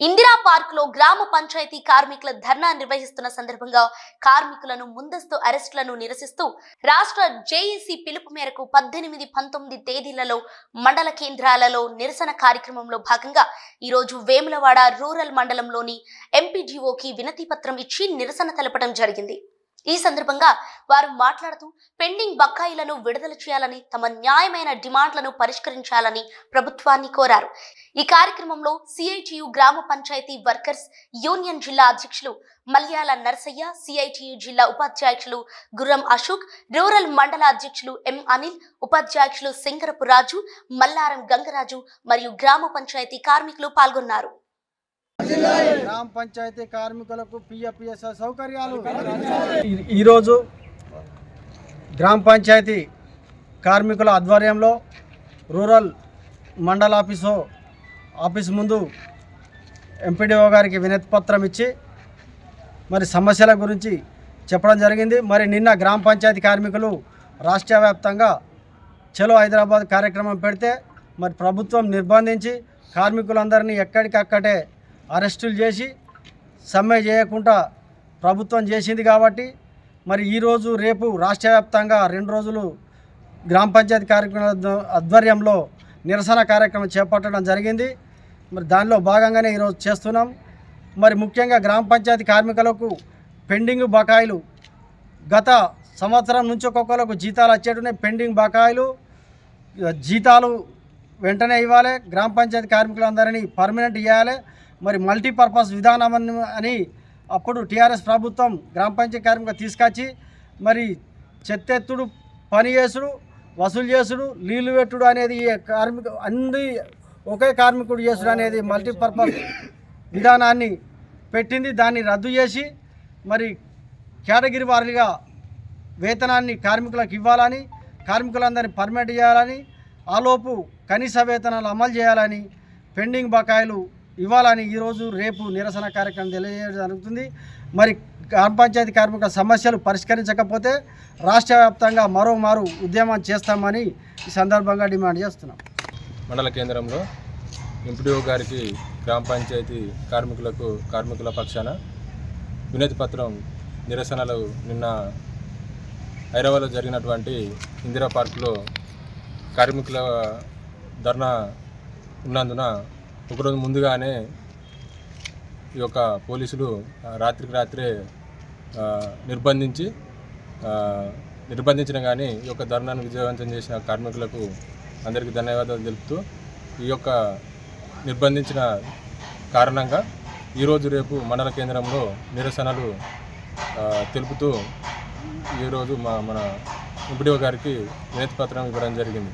ఇందిరా పార్క్లో గ్రామ పంచాయతీ కార్మికుల ధర్నా నిర్వహిస్తున్న సందర్భంగా కార్మికులను ముందస్తు అరెస్టులను నిరసిస్తూ రాష్ట్ర జేఏసీ పిలుపు మేరకు పద్దెనిమిది పంతొమ్మిది తేదీలలో మండల కేంద్రాలలో నిరసన కార్యక్రమంలో భాగంగా ఈరోజు వేములవాడ రూరల్ మండలంలోని ఎంపీడీఓకి వినతి పత్రం ఇచ్చి నిరసన తెలపడం జరిగింది. ఈ సందర్భంగా వారు మాట్లాడుతూ పెండింగ్ బకాయిలను విడుదల చేయాలని తమ న్యాయమైన డిమాండ్లను పరిష్కరించాలని ప్రభుత్వాన్ని కోరారు. ఈ కార్యక్రమంలో సిఐటియు గ్రామ పంచాయతీ వర్కర్స్ యూనియన్ జిల్లా అధ్యక్షులు మల్యాల నర్సయ్య సిఐటియు జిల్లా ఉపాధ్యక్షులు గుర్రం అశోక్ రూరల్ మండల అధ్యక్షులు ఎం అనిల్ ఉపాధ్యక్షులు సింగరపు రాజు మల్లారం గంగరాజు మరియు గ్రామ పంచాయతీ కార్మికులు పాల్గొన్నారు. గ్రామ పంచాయతీ కార్మికులకు పిఎఫ్ఎస్ఆర్ సౌకర్యాలు. ఈ- ఈరోజు గ్రామ పంచాయతీ కార్మికుల ఆధ్వర్యంలో రూరల్ మండల ఆఫీసు ఆఫీస్ ముందు ఎంపీడీఓ గారికి వినతి పత్రం ఇచ్చి మరి సమస్యల గురించి చెప్పడం జరిగింది. మరి నిన్న గ్రామ పంచాయతీ కార్మికులు రాష్ట్ర వ్యాప్తంగా చలో హైదరాబాద్ కార్యక్రమం పెడితే మరి ప్రభుత్వం నిర్బంధించి కార్మికులందరినీ ఎక్కడికక్కడే అరెస్టులు చేసి సమ్మె చేయకుండా ప్రభుత్వం చేసింది కాబట్టి మరి ఈరోజు రేపు రాష్ట్ర వ్యాప్తంగా రెండు రోజులు గ్రామ పంచాయతీ కార్యక్రమాల ఆధ్వర్యంలో నిరసన కార్యక్రమం చేపట్టడం జరిగింది. మరి దానిలో భాగంగానే ఈరోజు చేస్తున్నాం. మరి ముఖ్యంగా గ్రామ పంచాయతీ కార్మికులకు పెండింగ్ బకాయిలు గత సంవత్సరం నుంచి ఒక్కొక్కరికి జీతాలు వచ్చేటున్నాయి పెండింగ్ బకాయిలు జీతాలు వెంటనే ఇవ్వాలి. గ్రామ పంచాయతీ కార్మికులందరినీ పర్మనెంట్ ఇవ్వాలి మరి మల్టీపర్పస్ విధానం అని అప్పుడు టీఆర్ఎస్ ప్రభుత్వం గ్రామ పంచాయతీ కార్మికులు తీసుకొచ్చి మరి చెత్తెత్తుడు పని చేసుడు వసూలు చేసుడు నీళ్ళు పెట్టుడు అనేది కార్మిక అన్ని ఒకే కార్మికుడు చేసుడు అనేది మల్టీపర్పస్ విధానాన్ని పెట్టింది. దాన్ని రద్దు చేసి మరి కేటగిరీ వారీగా వేతనాన్ని కార్మికులకు ఇవ్వాలని కార్మికులందరినీ పర్మిట్ చేయాలని ఆలోపు కనీస వేతనాలు అమలు చేయాలని పెండింగ్ బకాయిలు ఇవ్వాలని ఈరోజు రేపు నిరసన కార్యక్రమం తెలియజేయడం జరుగుతుంది. మరి గ్రామ పంచాయతీ కార్మికుల సమస్యలు పరిష్కరించకపోతే రాష్ట్ర వ్యాప్తంగా మరోమారు ఉద్యమం చేస్తామని ఈ సందర్భంగా డిమాండ్ చేస్తున్నాం. మండల కేంద్రంలో ఎంపీడీఓ గారికి గ్రామ పంచాయతీ కార్మికులకు కార్మికుల పక్షాన వినతి పత్రం నిరసనలు నిన్న హైదరాబాద్లో జరిగినటువంటి ఇందిరా పార్కులో కార్మికుల ధర్నా ఉన్నందున ఒకరోజు ముందుగానే ఈ యొక్క పోలీసులు రాత్రికి రాత్రే నిర్బంధించి నిర్బంధించిన కానీ ఈ యొక్క ధర్నాను విజయవంతం చేసిన కార్మికులకు అందరికీ ధన్యవాదాలు తెలుపుతూ ఈ యొక్క నిర్బంధించిన కారణంగా ఈరోజు రేపు మండల కేంద్రంలో నిరసనలు తెలుపుతూ ఈరోజు మా మన ఎంపీడీఓ గారికి వినతి పత్రం ఇవ్వడం జరిగింది.